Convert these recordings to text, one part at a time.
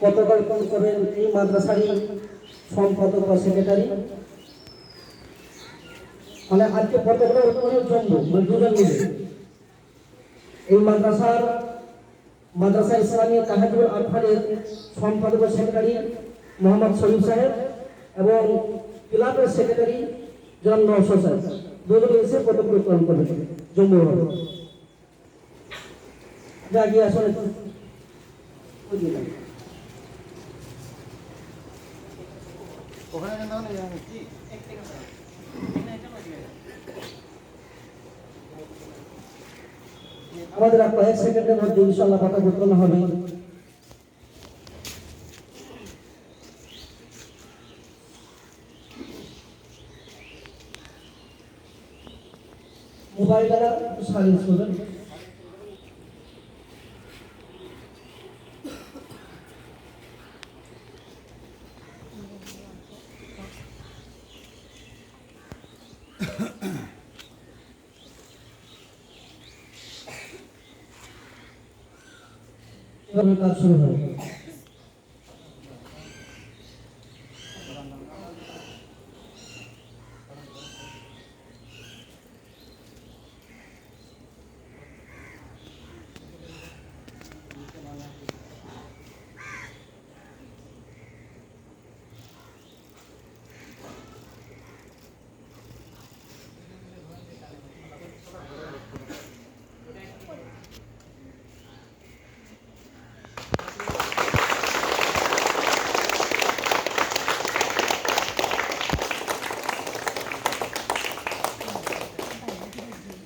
পতাকা উত্তোলন করবেন এই মাদ্রাসারই সম্পাদক বা সেক্রেটারি মানে আজকে পতাকা উত্তোলনের জন্য দুজন মিলে এই মাদ্রাসার মাদ্রাসা ইসলামী তাহাজুল আলফানের সম্পাদক সেক্রেটারি মোহাম্মদ শরীফ সাহেব এবং ক্লাবের সেক্রেটারি জন নওশো সাহেব। দুজনে এসে পতাকা উত্তোলন করবে জম্মু যা গিয়ে আসলে ওখানে কেন তাহলে কি আমাদের আর কয়েক সেকেন্ডের মধ্যে ইনশাল্লাহ পতাকা উত্তোলন হবে। মোবাইলটা একটু সাইলেন্স করবেন। 그러니까 수로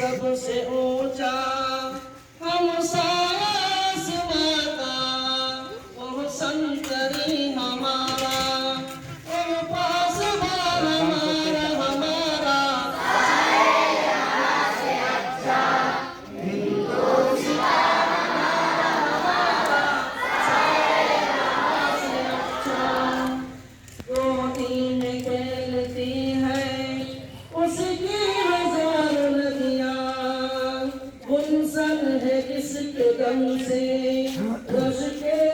सबसे ऊंचा हम सास từ tâm sinh, vừa sức kế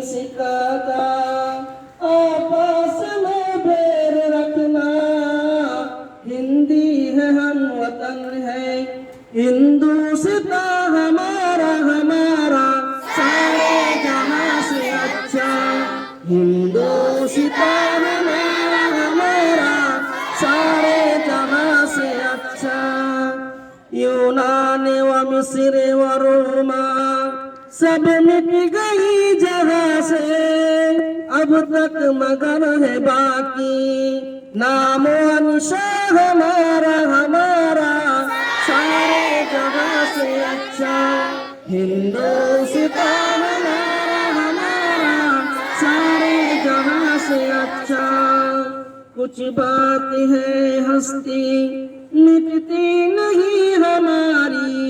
सिखाता आपस में बैर रखना। हिंदी है, हम वतन है। हिंदुस्ता हमारा हमारा। सारे जहाँ से अच्छा। हिंदुस्ता हमारा हमारा। सारे जहाँ से अच्छा। यूँ ना ईरान व मिस्र व रोमा। सब मिट गई जहाँ से। अब तक मगर है बाकी। नामो निशा हमारा हमारा। सारे जगह से अच्छा। हिंदुस्तान हमारा हमारा। सारे जगह से अच्छा। कुछ बात है हस्ती, मिटती नहीं हमारी।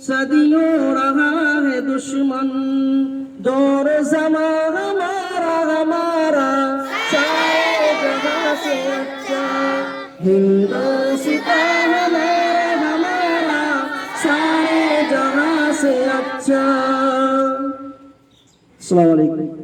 सदियों दुश्मन दौर जमा हमारा हमारा सारे जगह से अच्छा हिंदुस्तान हमारा हमारा सारे जगह से अच्छा अस्सलाम वालेकुम